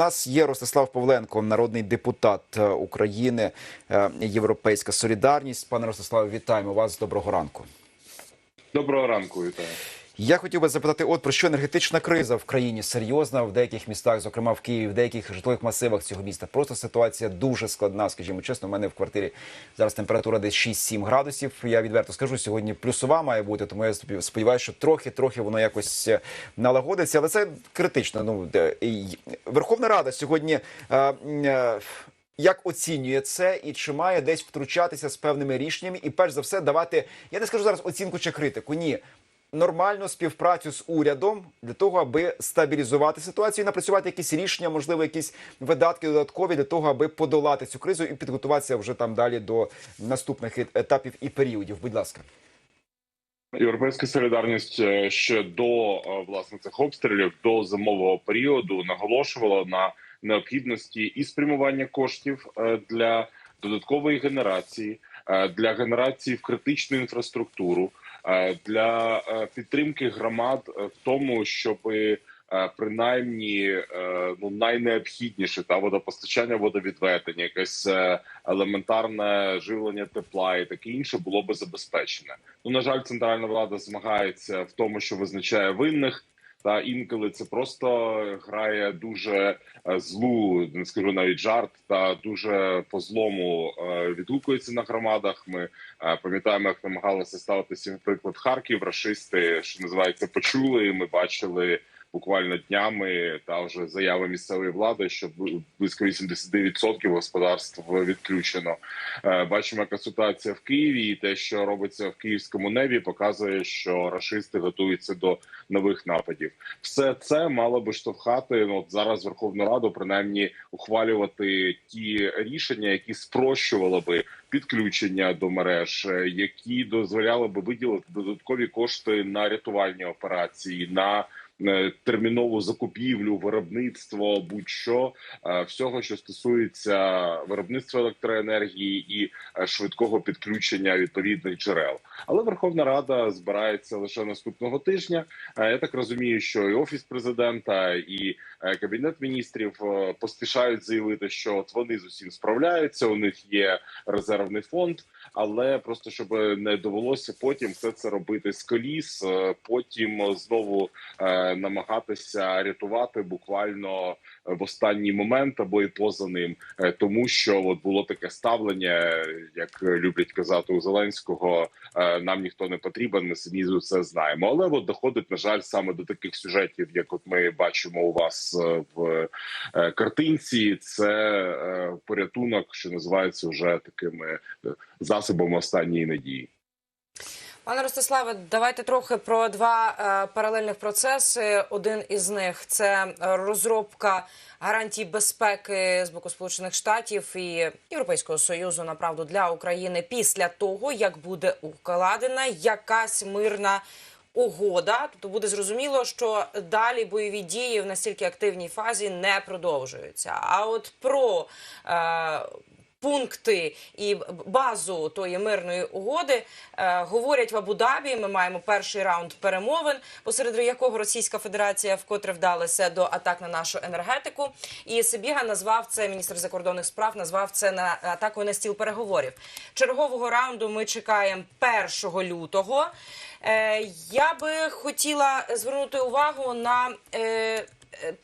У нас є Ростислав Павленко, народний депутат е, України, е, Європейська Солідарність. Пане Ростиславе, вітаємо вас. Доброго ранку. Доброго ранку, вітаю. Я хотів би запитати, от про що енергетична криза в країні серйозна в деяких містах, зокрема в Києві, в деяких житлових масивах цього міста. Просто ситуація дуже складна. Скажімо чесно, у мене в квартирі зараз температура десь 6-7 градусів. Я відверто скажу, сьогодні плюсова має бути, тому я сподіваюся, що трохи-трохи воно якось е, налагодиться, але це критично. Ну Верховна Рада сьогодні. е, е, як оцінює це і чи має десь втручатися з певними рішеннями, і перш за все давати, я не скажу зараз оцінку чи критику. Ні, нормальну співпрацю з урядом для того, аби стабілізувати ситуацію, напрацювати якісь рішення, можливо, якісь видатки додаткові для того, аби подолати цю кризу і підготуватися вже там далі до наступних етапів і періодів. Будь ласка. Європейська солідарність е, ще до е, власне цих обстрілів до зимового періоду наголошувала на необхідності і спрямування коштів е, для додаткової генерації, для генерації в критичну інфраструктуру, для е, підтримки громад е, в тому, щоби е, принаймні е, ну найнеобхідніше та водопостачання, водовідведення, якесь е, елементарне живлення тепла і таке інше було би забезпечене. Ну на жаль, центральна влада змагається в тому, що визначає винних. Та інколи це просто грає дуже е, злу, не скажу навіть жарт, та дуже по злому е, відгукується на громадах. Ми е, пам'ятаємо, як намагалися ставитися, наприклад, Харків, рашисти, що називається, почули. Ми бачили буквально днями та вже заяви місцевої влади, що близько 89% господарств відключено. Е, Бачимо, яка ситуація в Києві, і те, що робиться в київському небі, показує, що рашисти готуються до нових нападів. Все це мало би штовхати ну, от зараз Верховну Раду, принаймні ухвалювати ті рішення, які спрощували би підключення до мереж, е, які дозволяли би виділити додаткові кошти на рятувальні операції. на Термінову закупівлю, виробництво, будь-що е, всього, що стосується виробництва електроенергії і е, швидкого підключення відповідних джерел. Але Верховна Рада збирається лише наступного тижня. Е, Я так розумію, що і офіс президента, і е, кабінет міністрів е, поспішають заявити, що от вони з усім справляються. У них є резервний фонд, але просто щоб не довелося потім все це робити з коліс, е, потім знову е, намагатися рятувати буквально в останній момент або і поза ним, Е, тому що от було таке ставлення, як люблять казати у Зеленського. е, Нам ніхто не потрібен, ми самі це знаємо. Але от доходить на жаль саме до таких сюжетів, як от ми бачимо у вас е, в е, картинці. Це е, порятунок, що називається вже такими е, засобами останньої надії. Пане Ростиславе, давайте трохи про два е, паралельних процеси. Один із них це розробка гарантій безпеки з боку Сполучених Штатів і Європейського союзу направду для України після того, як буде укладена якась мирна. Угода, тобто буде зрозуміло, що далі бойові дії в настільки активній фазі не продовжуються. А от про е, пункти і базу тої мирної угоди е, говорять в Абу-Дабі. Ми маємо перший раунд перемовин, посеред якого Російська Федерація вкотре вдалася до атак на нашу енергетику. І Сибіга назвав це міністр закордонних справ, назвав це на атакою на стіл переговорів. Чергового раунду ми чекаємо 1 лютого. Е, я би хотіла звернути увагу на. Е,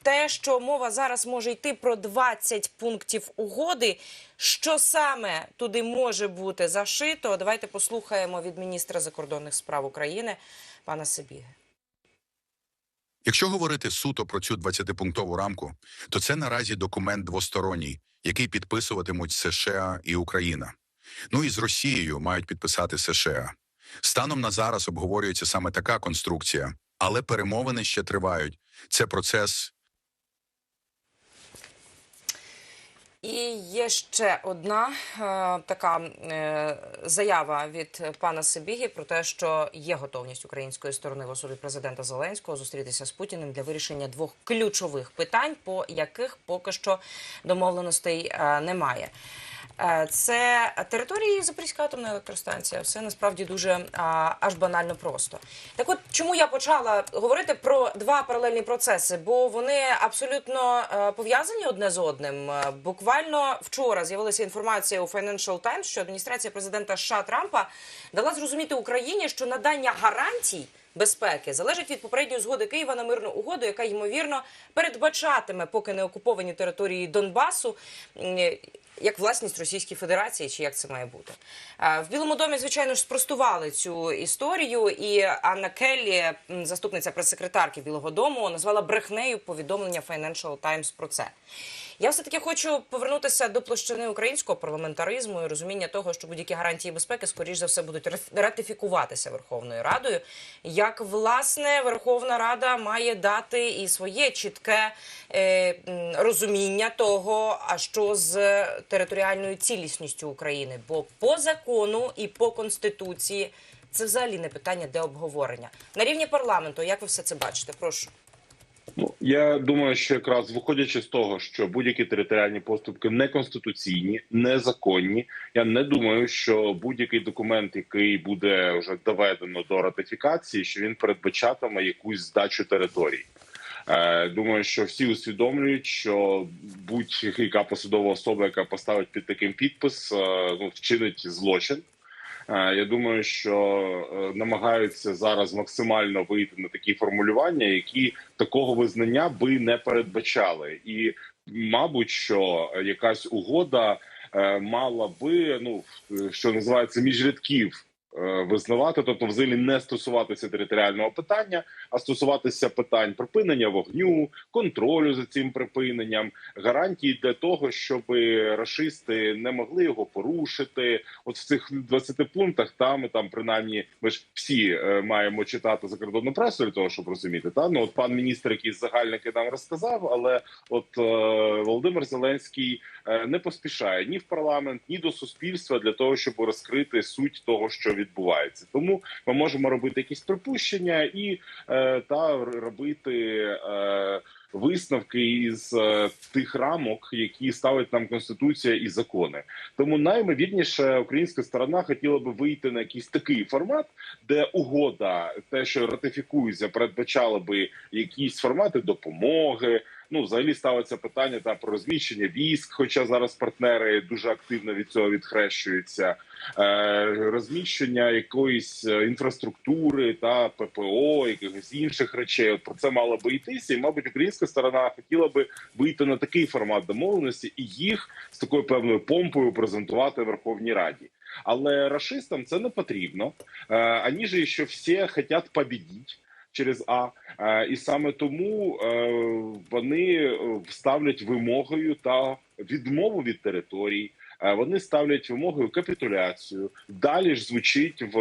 те, що мова зараз може йти про 20 пунктів угоди, що саме туди може бути зашито? Давайте послухаємо від міністра закордонних справ України пана Сибіги. Якщо говорити суто про цю 20-пунктову рамку, то це наразі документ двосторонній, який підписуватимуть США і Україна. Ну і з Росією мають підписати США. Станом на зараз обговорюється саме така конструкція, але перемовини ще тривають. Це процес І є ще одна е, така е, заява від пана Сибіги про те, що є готовність української сторони в особі президента Зеленського зустрітися з Путіним для вирішення двох ключових питань, по яких поки що домовленостей е, немає. Е, Це території Запорізької атомної електростанції. Все насправді дуже аж банально просто. Так, от чому я почала говорити про два паралельні процеси? Бо вони абсолютно е, пов'язані одне з одним. Е, Буквально вчора з'явилася інформація у Financial Times, що адміністрація президента США Трампа дала зрозуміти Україні, що надання гарантій безпеки залежить від попередньої згоди Києва на мирну угоду, яка ймовірно передбачатиме, поки не окуповані території Донбасу. Як власність Російської Федерації, чи як це має бути в Білому домі, звичайно ж, спростували цю історію, і Анна Келлі, заступниця прес-секретарки Білого Дому, назвала брехнею повідомлення Financial Times про це. Я все таки хочу повернутися до площини українського парламентаризму і розуміння того, що будь-які гарантії безпеки, скоріш за все, будуть ратифікуватися Верховною Радою. Як власне Верховна Рада має дати і своє чітке е, розуміння того, а що з територіальною цілісністю України, бо по закону і по конституції це взагалі не питання для обговорення на рівні парламенту. Як ви все це бачите? Прошу. Ну я думаю, що якраз виходячи з того, що будь-які територіальні поступки неконституційні, незаконні. Я не думаю, що будь-який документ, який буде вже доведено до ратифікації, що він передбачатиме якусь здачу територій. Е, Думаю, що всі усвідомлюють, що будь-яка посадова особа, яка поставить під таким підпис, е, ну вчинить злочин. Е, Я думаю, що е, намагаються зараз максимально вийти на такі формулювання, які такого визнання би не передбачали, і мабуть, що якась угода е, мала би ну що називається між рядків. Е, Визнавати, тобто взагалі не стосуватися територіального питання, а стосуватися питань припинення вогню, контролю за цим припиненням, гарантії для того, щоб рашисти не могли його порушити. От в цих 20 пунктах там там принаймні ми ж всі е, маємо читати закордонну пресу для того, щоб розуміти. Та ну от пан міністр, якийсь загальники нам розказав, але от е, Володимир Зеленський е, не поспішає ні в парламент, ні до суспільства для того, щоб розкрити суть того, що відбувається. Тому ми можемо робити якісь припущення і е, та робити. Е, Висновки із е, тих рамок, які ставить нам конституція і закони, тому наймовірніше українська сторона хотіла би вийти на якийсь такий формат, де угода, те, що ратифікується, передбачала би якісь формати допомоги. Ну, взагалі ставиться питання та про розміщення військ, хоча зараз партнери дуже активно від цього відхрещуються. Е, розміщення якоїсь е, інфраструктури та ППО, якихось інших речей. Про це мало би йтися, і мабуть, українська сторона хотіла би вийти на такий формат домовленості і їх з такою певною помпою презентувати Верховній Раді. Але рашистам це не потрібно. Е, Ані ж що всі хочуть побідіти через А, Е, і саме тому е, вони е, ставлять вимогою та відмову від територій. Вони ставлять вимогою капітуляцію. Далі ж звучить в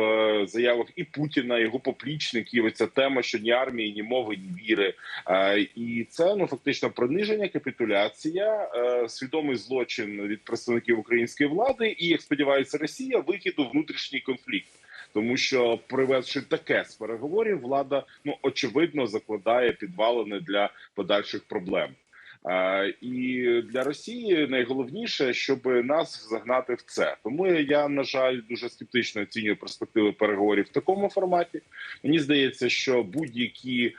заявах і Путіна, і його поплічників. Ця тема, що ні армії, ні мови, ні віри. І це ну фактично приниження, капітуляція, свідомий злочин від представників української влади, і як сподівається, Росія вихід у внутрішній конфлікт. Тому що привезши таке з переговорів, влада ну очевидно закладає підвалини для подальших проблем. І для Росії найголовніше, щоб нас загнати в це. Тому я на жаль дуже скептично оцінюю перспективи переговорів в такому форматі. Мені здається, що будь-які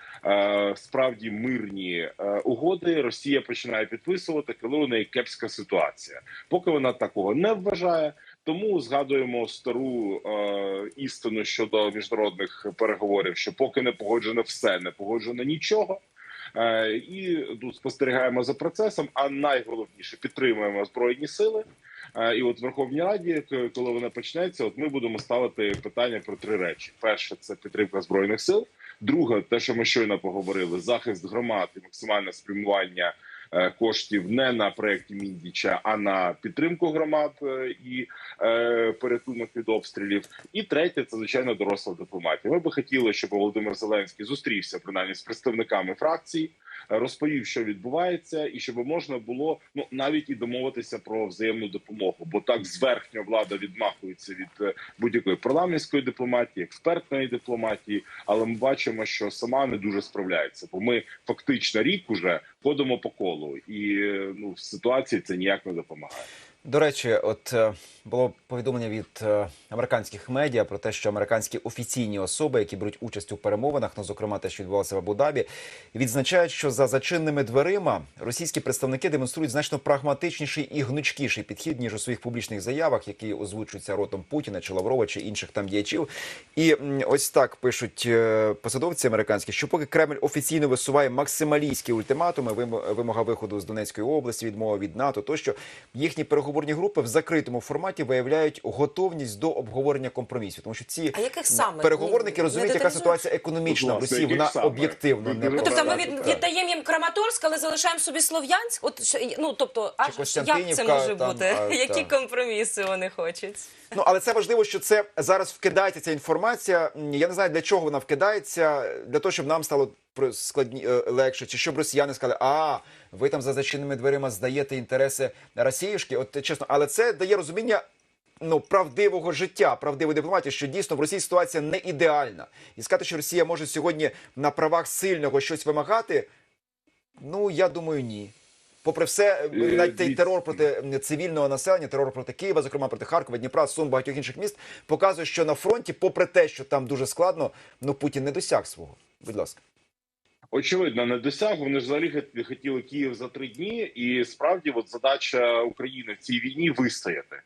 справді мирні угоди Росія починає підписувати, коли у неї кепська ситуація. Поки вона такого не вважає. Тому згадуємо стару е, істину щодо міжнародних переговорів, що поки не погоджено все, не погоджено нічого. Е, і тут спостерігаємо за процесом. А найголовніше підтримуємо збройні сили. Е, І от в Верховній Раді, коли вона почнеться, от ми будемо ставити питання про три речі: перше це підтримка збройних сил. Друге, те, що ми щойно поговорили, захист громад і максимальне спрямування коштів не на проєкт Міндіча, а на підтримку громад е, і е, порятунок від обстрілів. І третє, це звичайно доросла дипломатія. Ми би хотіли, щоб Володимир Зеленський зустрівся принаймні з представниками фракцій, е, розповів, що відбувається, і щоб можна було ну навіть і домовитися про взаємну допомогу. Бо так зверхня влада відмахується від е, будь-якої парламентської дипломатії, експертної дипломатії. Але ми бачимо, що сама не дуже справляється. Бо ми фактично рік уже ходимо по колу, і е, ну в ситуації це ніяк не допомагає. До речі, от е, було повідомлення від е, американських медіа про те, що американські офіційні особи, які беруть участь у перемовинах, ну зокрема те, що відбувалося в Абу-Дабі, відзначають, що за зачинними дверима російські представники демонструють значно прагматичніший і гнучкіший підхід ніж у своїх публічних заявах, які озвучуються ротом Путіна чи Лаврова чи інших там діячів. І ось так пишуть е, посадовці американські, що поки Кремль офіційно висуває максималістські ультиматуми, вим- вимога виходу з Донецької області, відмова від НАТО, тощо їхні переговорні групи в закритому форматі виявляють готовність до обговорення компромісів, тому що ці А яких саме? переговорники Не розуміють, яка ситуація економічна в Росії. Вона саме? об'єктивно не Ну, тобто ми від, віддаємо їм Краматорськ, але залишаємо собі Слов'янськ. От ну тобто, аж як це може там, бути? а, Які та. компроміси вони хочуть? Ну але це важливо, що це зараз вкидається ця інформація. Я не знаю для чого вона вкидається, для того, щоб нам стало складні е, легше, чи щоб росіяни сказали, а ви там за зачиненими дверима здаєте інтереси Росіюшки. От чесно, але це дає розуміння. Ну, правдивого життя, правдивої дипломатії, що дійсно в Росії ситуація не ідеальна. І сказати, що Росія може сьогодні на правах сильного щось вимагати, ну я думаю, ні. Попри все, Е, навіть цей терор проти цивільного населення, терор проти Києва, зокрема проти Харкова, Дніпра, Сум, багатьох інших міст, показує, що на фронті, попри те, що там дуже складно, ну Путін не досяг свого. Будь ласка. Очевидно, не досяг. Вони ж взагалі хотіли Київ за три дні, і справді, от задача України в цій війні вистояти.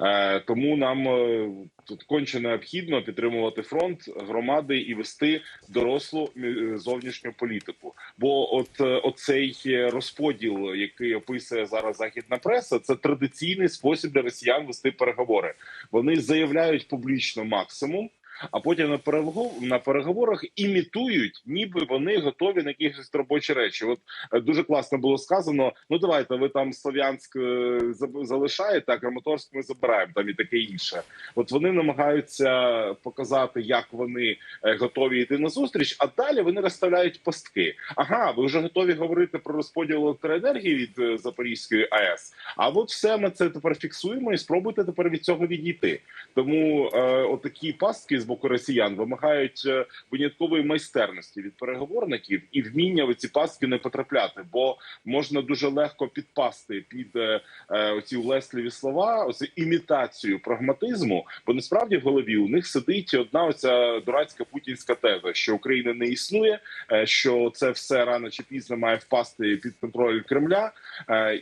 Е, тому нам е, тут конче необхідно підтримувати фронт громади і вести дорослу е, зовнішню політику. Бо от оцей розподіл, який описує зараз західна преса, це традиційний спосіб для росіян вести переговори. Вони заявляють публічно максимум. А потім на переговор на переговорах імітують, ніби вони готові на якісь робочі речі. От е, дуже класно було сказано: ну давайте ви там Слов'янськ е, залишаєте, а Краматорськ ми забираємо там і таке інше. От вони намагаються показати, як вони е, готові йти на зустріч, а далі вони розставляють пастки. Ага, ви вже готові говорити про розподіл електроенергії від Запорізької АЕС. А от все ми це тепер фіксуємо і спробуйте тепер від цього відійти. Тому е, отакі пастки боку росіян вимагають е, виняткової майстерності від переговорників і вміння в ці пастки не потрапляти, бо можна дуже легко підпасти під е, е, оці улесливі слова, оцю імітацію прагматизму. Бо насправді в голові у них сидить одна оця дурацька путінська теза, що України не існує, що це все рано чи пізно має впасти під контроль Кремля.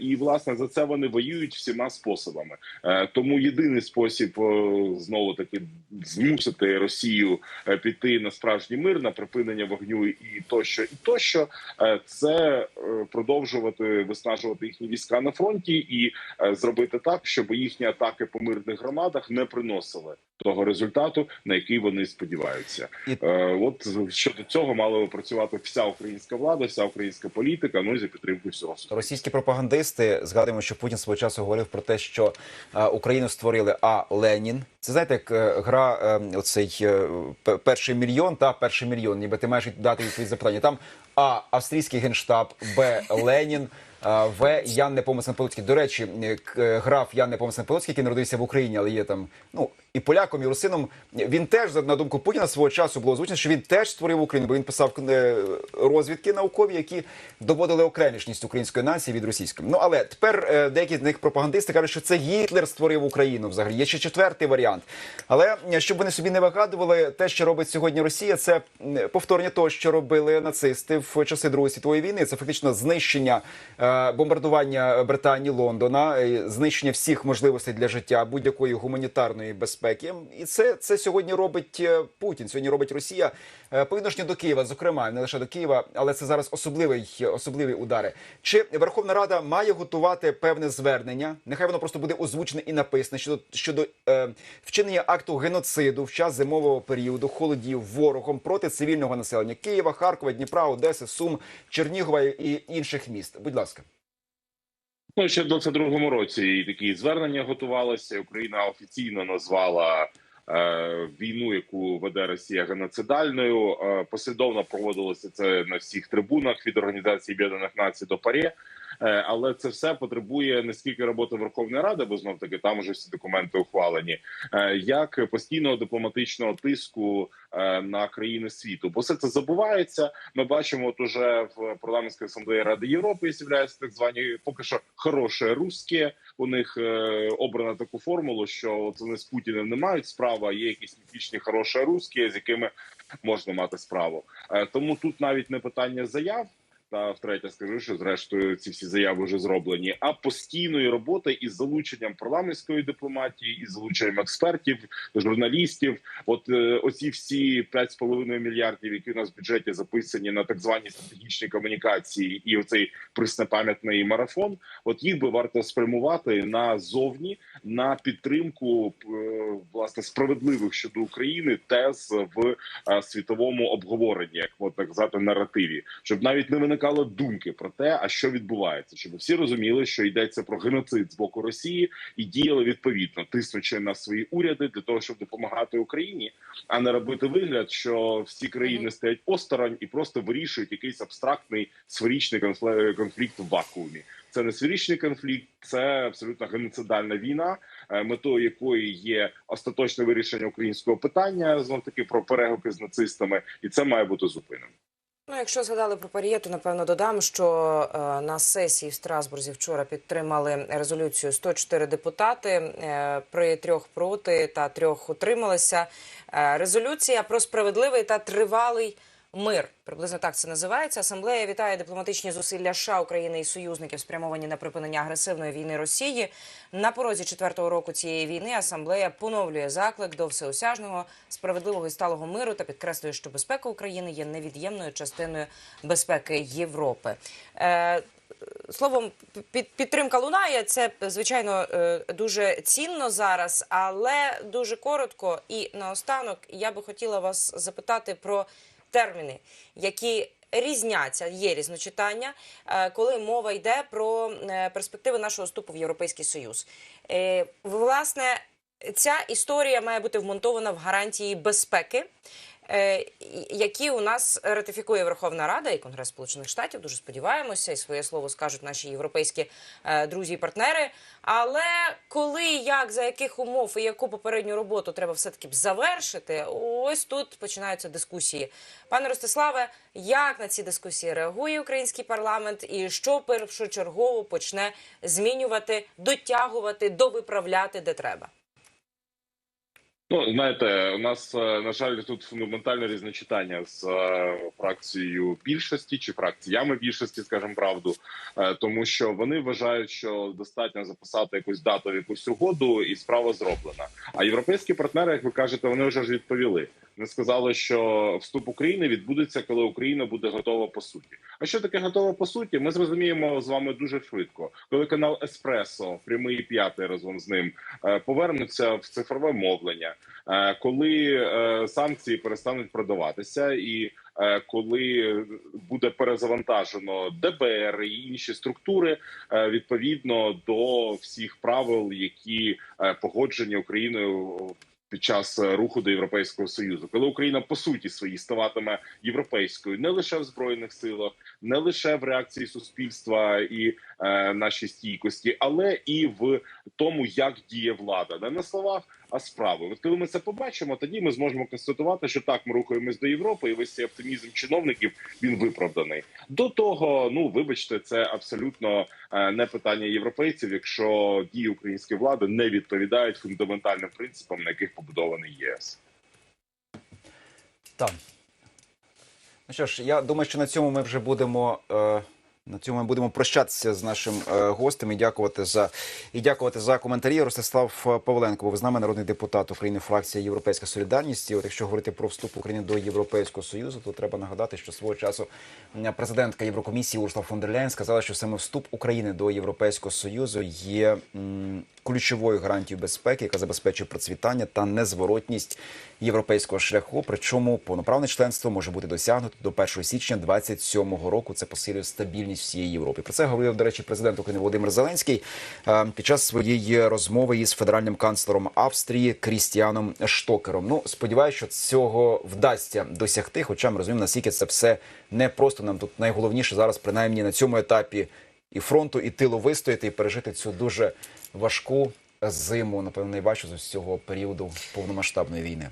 І власне за це вони воюють всіма способами. Тому єдиний спосіб знову таки змусити Росію е, піти на справжній мир, на припинення вогню і тощо, і тощо, е, це е, продовжувати виснажувати їхні війська на фронті і зробити так, щоб їхні атаки по мирних громадах не приносили того результату, на який вони сподіваються. От щодо цього мала би працювати вся українська влада, вся українська політика. Ну і за підтримку всього. Російські пропагандисти згадуємо, що Путін свого часу говорив про те, що Україну створили А Ленін. Це знаєте, як гра оцей п- перший мільйон та перший мільйон, ніби ти маєш дати відповідь запитання. Там А австрійський генштаб, Б Ленін. В Ян Непомислений Полоцький. До речі, е, е, граф Ян Непомислений Полоцький, який народився в Україні, але є там ну і поляком, і русином. Він теж на думку Путіна свого часу було озвучено, що він теж створив Україну, бо він писав е, розвідки наукові, які доводили окремішність української нації від російської. Ну але тепер е, деякі з них пропагандисти кажуть, що це Гітлер створив Україну. Взагалі є ще четвертий варіант. Але е, щоб вони собі не вигадували, те, що робить сьогодні Росія, це повторення того, що робили нацисти в часи Другої світової війни. Це фактично знищення бомбардування Британії, Лондона, знищення всіх можливостей для життя будь-якої гуманітарної безпеки. І це, це сьогодні робить е, Путін. Сьогодні робить Росія е, по відношенню до Києва, зокрема, не лише до Києва, але це зараз особливий особливі удари. Чи Верховна Рада має готувати певне звернення? Нехай воно просто буде озвучене і написане щодо щодо е, вчинення акту геноциду в час зимового періоду, холодів ворогом проти цивільного населення Києва, Харкова, Дніпра, Одеси, Сум, Чернігова і інших міст. Будь ласка. Ну, ще в 22-му році і такі звернення готувалися. Україна офіційно назвала е, війну, яку веде Росія геноцидальною. Е, послідовно проводилося це на всіх трибунах від Організації Об'єднаних Націй до ПАРЄ. Е, Але це все потребує не скільки роботи Верховної Ради, бо знов таки там вже всі документи ухвалені, е, як постійного дипломатичного тиску е, на країни світу. Бо все це забувається. Ми бачимо, от уже в парламентській асамблеї Ради Європи з'являються так звані поки що хороші русські. У них обрано таку формулу, що от вони з Путіним не мають справи, а є якісь міфічні хороші русські, з якими можна мати справу. Тому тут навіть не питання заяв. Та втретє скажу, що зрештою ці всі заяви вже зроблені, а постійної роботи із залученням парламентської дипломатії, із залученням експертів, журналістів. От е, оці всі 5,5 мільярдів, які у нас в бюджеті записані на так звані стратегічні комунікації, і оцей преснопам'ятний марафон. От їх би варто спрямувати на зовні на підтримку е, власне справедливих щодо України тез в е, світовому обговоренні, як от так звати наративі, щоб навіть не виникало думки про те, а що відбувається, щоб всі розуміли, що йдеться про геноцид з боку Росії і діяли відповідно, тиснучи на свої уряди для того, щоб допомагати Україні, а не робити вигляд, що всі країни стоять осторонь і просто вирішують якийсь абстрактний сферичний конфле- конфлікт в вакуумі. Це не сферичний конфлікт, це абсолютно геноцидальна війна, е, метою якої є остаточне вирішення українського питання, знов таки про перегуки з нацистами, і це має бути зупинено. Ну, якщо згадали про Паріє, то напевно додам, що е, на сесії в Страсбурзі вчора підтримали резолюцію 104 депутати е, при трьох проти та трьох утрималися. Е, резолюція про справедливий та тривалий мир. Приблизно так це називається. Асамблея вітає дипломатичні зусилля США, України і союзників, спрямовані на припинення агресивної війни Росії. На порозі четвертого року цієї війни асамблея поновлює заклик до всеосяжного справедливого і сталого миру та підкреслює, що безпека України є невід'ємною частиною безпеки Європи. Е, Словом, під, підтримка лунає. Це звичайно е, дуже цінно зараз, але дуже коротко. І наостанок я би хотіла вас запитати про терміни, які різняться, є різночитання, е, коли мова йде про е, перспективи нашого вступу в Європейський Союз. Е, Власне, ця історія має бути вмонтована в гарантії безпеки. Е, Які у нас ратифікує Верховна Рада і Конгрес Сполучених Штатів, дуже сподіваємося, і своє слово скажуть наші європейські е, друзі і партнери. Але коли, як, за яких умов і яку попередню роботу треба все таки завершити, ось тут починаються дискусії. Пане Ростиславе, як на ці дискусії реагує український парламент, і що першочергово почне змінювати, дотягувати, довиправляти, де треба? Ну знаєте, у нас е, на жаль тут фундаментальне різночитання з е, фракцією більшості чи фракціями більшості, скажімо правду, Е, тому що вони вважають, що достатньо записати якусь дату якусь угоду, і справа зроблена. А європейські партнери, як ви кажете, вони вже ж відповіли. Вони сказали, що вступ України відбудеться, коли Україна буде готова по суті. А що таке готова по суті? Ми зрозуміємо з вами дуже швидко. Коли канал Еспресо, прямий п'ятий разом з ним, повернуться в цифрове мовлення, коли е, санкції перестануть продаватися, і е, коли буде перезавантажено ДБР і інші структури е, відповідно до всіх правил, які е, погоджені Україною під час е, руху до Європейського союзу, коли Україна по суті своїй ставатиме європейською не лише в збройних силах, не лише в реакції суспільства і е, нашій стійкості, але і в тому, як діє влада, не на словах, а справи. От коли ми це побачимо, тоді ми зможемо констатувати, що так ми рухаємось до Європи, і весь цей оптимізм чиновників він виправданий. До того, ну вибачте, це абсолютно е, не питання європейців, якщо дії української влади не відповідають фундаментальним принципам, на яких побудований ЄС. Так. Ну що ж, я думаю, що на цьому ми вже будемо. Е... На цьому ми будемо прощатися з нашим е, гостем і дякувати за і дякувати за коментарі. Ростислав Павленко був з нами, народний депутат України, фракція Європейська Солідарність. І от якщо говорити про вступ України до Європейського союзу, то треба нагадати, що свого часу президентка Єврокомісії Урсула фон дер Ляйн сказала, що саме вступ України до Європейського союзу є м, ключовою гарантією безпеки, яка забезпечує процвітання та незворотність європейського шляху. Причому повноправне членство може бути досягнуто до 1 січня 27-го року. Це посилює стабільність всієї Європи. Про це говорив, до речі, президент України Володимир Зеленський е, під час своєї розмови із федеральним канцлером Австрії Крістіаном Штокером. Ну, сподіваюся, що цього вдасться досягти. Хоча ми розуміємо, наскільки це все не просто нам тут найголовніше зараз, принаймні на цьому етапі і фронту, і тилу вистояти і пережити цю дуже важку зиму, напевно, найважчу з усього періоду повномасштабної війни.